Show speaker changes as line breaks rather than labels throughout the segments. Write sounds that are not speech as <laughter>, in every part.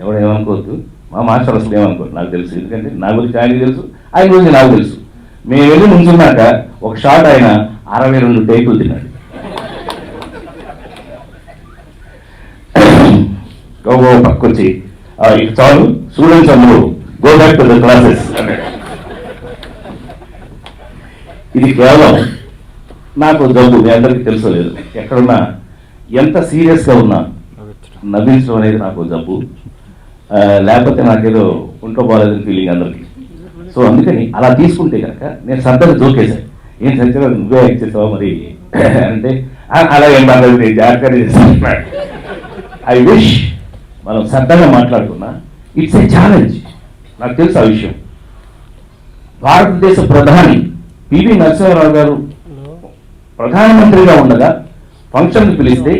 ఎవడు ఏమనుకోవద్దు. మా మాస్టర్ అసలు ఏమనుకోవద్దు నాకు తెలుసు. ఎందుకంటే నా గురించి ఆయనకు తెలుసు ఆయన గురించి నాకు తెలుసు. మేము వెళ్ళి ముంచున్నాక ఒక షాట్ ఆయన అరవై రెండు టేకులు తిన్నాడు. గో పక్కొచ్చి ఇక చాలు. స్టూడెంట్స్ అందరూ go back to the classes ఇది కేవలం నాకు జబ్బు మీ అందరికీ తెలుసలేదు ఎక్కడున్నా ఎంత సీరియస్గా ఉన్నా నవ్వించడం అనేది నాకు జబ్బు. లేకపోతే నాకేదో ఉంటో పోలేదని ఫీలింగ్ అందరికీ. సో అందుకని అలా తీసుకుంటే కనుక నేను సరదాగా జోకేశాను ఏం సత్యగా నువ్వే యాక్ట్ చేసావా మరి? <laughs> అంటే "ఆ, అలా ఏం బాగలేదు నేను జాగ్రత్తగా ఐ విష్ మనం సరదాగా మాట్లాడుకున్నా. ఇట్స్ ఏ ఛాలెంజ్ నాకు తెలుసు ఆ విషయం. భారతదేశ ప్రధాని పివి నరసింహారావు గారు ప్రధానమంత్రిగా ఉండగా ఫంక్షన్ పిలిస్తే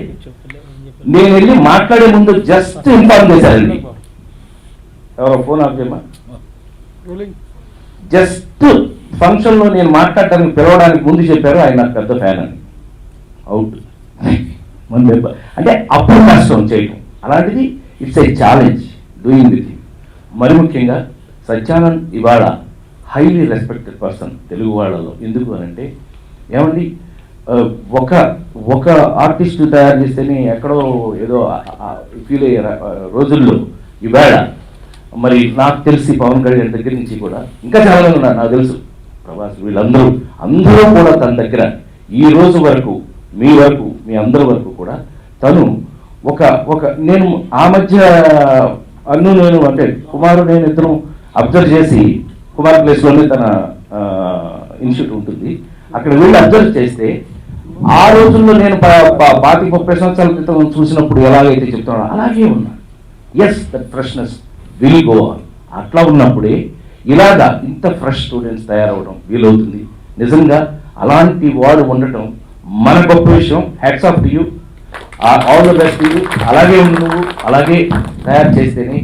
నేను వెళ్ళి మాట్లాడే ముందు జస్ట్ ఇన్ఫార్మ్ చేశారండి. ఎవరో ఫోన్ ఆఫ్ చేయమా జస్ట్ ఫంక్షన్లో నేను మాట్లాడడానికి పిలవడానికి ముందు చెప్పారు ఆయన నాకు పెద్ద ఫ్యాన్ అని అవుట్ మన అంటే అప్పుడు కష్టం చేయటం. అలాంటిది it's a challenge doing the మరి ముఖ్యంగా సత్యానంద్ ఇవాళ హైలీ రెస్పెక్టెడ్ పర్సన్ తెలుగు వాళ్ళలో. ఎందుకు అని అంటే ఏమండి ఒక ఒక ఆర్టిస్ట్ తయారు చేస్తేనే ఎక్కడో ఏదో ఫీల్ అయ్యే రోజుల్లో. ఇవాళ మరి నాకు తెలిసి పవన్ కళ్యాణ్ దగ్గర నుంచి కూడా ఇంకా చాలా ఉన్నారు నాకు తెలుసు. ప్రభాస్ వీళ్ళందరూ అందరూ కూడా తన దగ్గర. ఈ రోజు వరకు మీ వరకు మీ అందరి వరకు కూడా తను ఒక ఒక నేను ఆ మధ్య అన్ను నేను అంటే కుమారు నేను ఇద్దరు అబ్జర్వ్ చేసి కుమార్ ప్లేస్లోనే తన ఇన్స్టిట్యూట్ ఉంటుంది. అక్కడ వెళ్ళి అబ్జర్వ్ చేస్తే ఆ రోజుల్లో నేను పా- పాతి ముప్పై సంవత్సరాల క్రితం చూసినప్పుడు ఎలాగైతే చెప్తున్నాను అలాగే ఉన్నాను yes that freshness will go on. అట్లా ఉన్నప్పుడే ఇలాగా ఇంత ఫ్రెష్ స్టూడెంట్స్ తయారవడం వీలవుతుంది. నిజంగా అలాంటి వాడు ఉండటం మన గొప్ప విషయం. Hats off you all the best you అలాగే నువ్వు అలాగే తయారు చేస్తేనే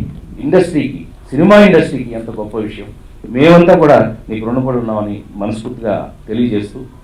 ఇండస్ట్రీకి సినిమా ఇండస్ట్రీకి ఎంత గొప్ప విషయం. మేమంతా కూడా నీకు రుణపడి ఉన్నామని మనస్ఫూర్తిగా తెలియజేస్తూ